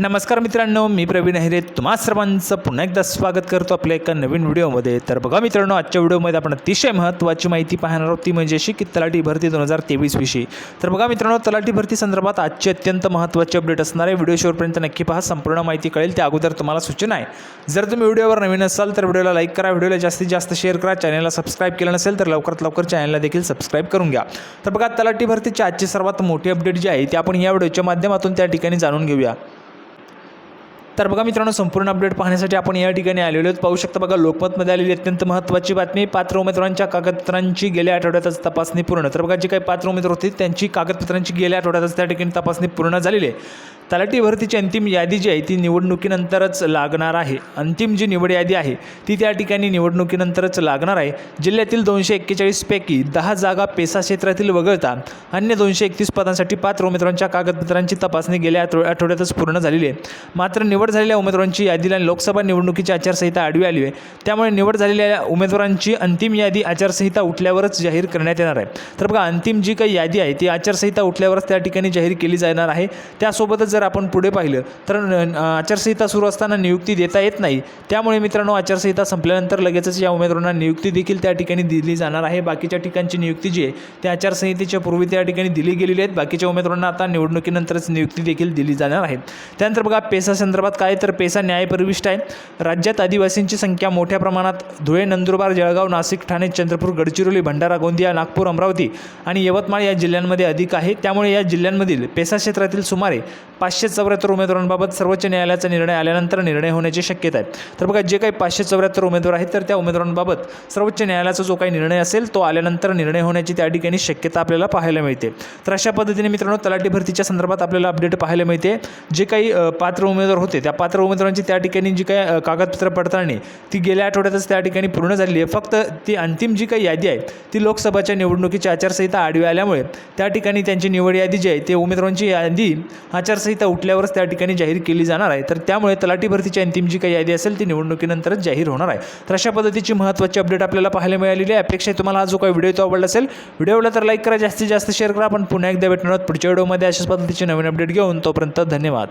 नमस्कार मित्रांनो मी प्रवीण अहिरे तुम्हा सर्वांचं पुन्हा एकदा स्वागत करतो आपल्या एका नवीन व्हिडिओमध्ये. तर बघा मित्रांनो आजच्या व्हिडिओमध्ये आपण अतिशय महत्त्वाची माहिती पाहणार आहोत ती म्हणजे अशी की तलाठी भरती दोन हजार तेवीसविषयी तर बघा मित्रांनो तलाठी भरती संदर्भात आजची अत्यंत महत्त्वाची अपडेट असणार आहे. व्हिडिओ शेवटपर्यंत नक्की पहा संपूर्ण माहिती कळेल त्या अगोदर तुम्हाला सूचना आहे. जर तुम्ही व्हिडिओवर नवीन असाल तर व्हिडिओला लाईक करा व्हिडिओला जास्तीत जास्त शेअर करा. चॅनलला सबस्क्राईब केलं नसेल तर लवकरात लवकर चॅनलला देखील सबस्क्राईब करून घ्या. तर बघा तलाठी भरतीची आजची सर्वात मोठी अपडेट जी आहे ती आपण या व्हिडिओच्या माध्यमातून त्या ठिकाणी जाणून घेऊया. तर बघा मित्रांनो संपूर्ण अपडेट पाहण्यासाठी आपण या ठिकाणी आलेलो आहोत. पाहू शकता बघा लोकमतमध्ये आलेली अत्यंत महत्त्वाची बातमी पात्र उमेदवारांच्या कागदपत्रांची गेल्या आठवड्यातच तपासणी पूर्ण. तर बघा जे काही पात्र उमेदवार होते त्यांची कागदपत्रांची गेल्या आठवड्यातच त्या ठिकाणी तपासणी पूर्ण झालेली आहे. तलाठी भरतीची अंतिम यादी जी आहे ती निवडणुकीनंतरच लागणार आहे. अंतिम जी निवड यादी आहे ती त्या ठिकाणी निवडणुकीनंतरच लागणार आहे. जिल्ह्यातील दोनशे एक्केचाळीसपैकी दहा जागा पेसा क्षेत्रातील वगळता अन्य दोनशे एकतीस पदांसाठी पात्र उमेदवारांच्या कागदपत्रांची तपासणी गेल्या आठव आठवड्यातच पूर्ण झालेली आहे. मात्र निवड झालेल्या उमेदवारांची यादीला लोकसभा निवडणुकीची आचारसंहिता आडवी आली आहे. त्यामुळे निवड झालेल्या उमेदवारांची अंतिम यादी आचारसंहिता उठल्यावरच जाहीर करण्यात येणार आहे. तर बघा अंतिम जी काही यादी आहे ती आचारसंहिता उठल्यावरच त्या ठिकाणी जाहीर केली जाणार आहे. त्यासोबतच जर आपण पुढे पाहिलं तर आचारसंहिता सुरू असताना नियुक्ती देता येत नाही. त्यामुळे मित्रांनो आचारसंहिता संपल्यानंतर लगेचच या उमेदवारांना नियुक्ती देखील त्या ठिकाणी दिली जाणार आहे. बाकीच्या ठिकाणची नियुक्ती जी आहे ती आचारसंहितेच्या पूर्वी त्या ठिकाणी दिली गेलेली आहेत बाकीच्या उमेदवारांना आता निवडणुकीनंतरच नियुक्ती देखील दिली जाणार आहे. त्यानंतर बघा पेसा संदर्भात काय तर पेसा न्यायप्रविष्ट आहे. राज्यात आदिवासींची संख्या मोठ्या प्रमाणात. धुळे नंदुरबार जळगाव नाशिक ठाणे चंद्रपूर गडचिरोली भंडारा गोंदिया नागपूर अमरावती आणि यवतमाळ या जिल्ह्यांमध्ये अधिक आहे. त्यामुळे या जिल्ह्यांमधील पेसा क्षेत्रातील सुमारे पाचशे चौऱ्याहत्तर उमेदवारांबाबत सर्वोच्च न्यायालयाचा निर्णय आल्यानंतर निर्णय होण्याची शक्यता आहे. तर बघा जे काही पाचशे चौऱ्याहत्तर उमेदवार आहेत तर त्या उमेदवारांबाबत सर्वोच्च न्यायालयाचा जो काही निर्णय असेल तो आल्यानंतर निर्णय होण्याची त्या ठिकाणी शक्यता आपल्याला पाहायला मिळते. तर अशा पद्धतीने मित्रांनो तलाठी भरतीच्या संदर्भात आपल्याला अपडेट पाहायला मिळते. जे काही पात्र उमेदवार होते त्या पात्र उमेदवारांची त्या ठिकाणी जी काय कागदपत्र पडताळणी ती गेल्या आठवड्यातच त्या ठिकाणी पूर्ण झालेली आहे. फक्त ती अंतिम जी काही यादी आहे ती लोकसभाच्या निवडणुकीची आचारसंहिता आडवी आल्यामुळे त्या ठिकाणी त्यांची निवड यादी जी आहे ते उमेदवारांची यादी आचारसंहिता उठल्यावरच त्या ठिकाणी जाहीर केली जाणार आहे. तर त्यामुळे तलाठी भरतीची अंतिम जी काही यादी असेल ती निवडणुकीनंतरच जाहीर होणार आहे. तर अशा पद्धतीची महत्त्वाची अपडेट आपल्याला पाहायला मिळालेली आहे. अपेक्षा तुम्हाला हा जो काही व्हिडिओ तो आवडला असेल व्हिडिओला तर लाईक करा जास्तीत जास्त शेअर करा. आपण पुन्हा एकदा भेटणार आहोत पुढच्या व्हिडिओमध्ये. अशाच पद्धतीची नवीन अपडेट घेऊन तोपर्यंत धन्यवाद.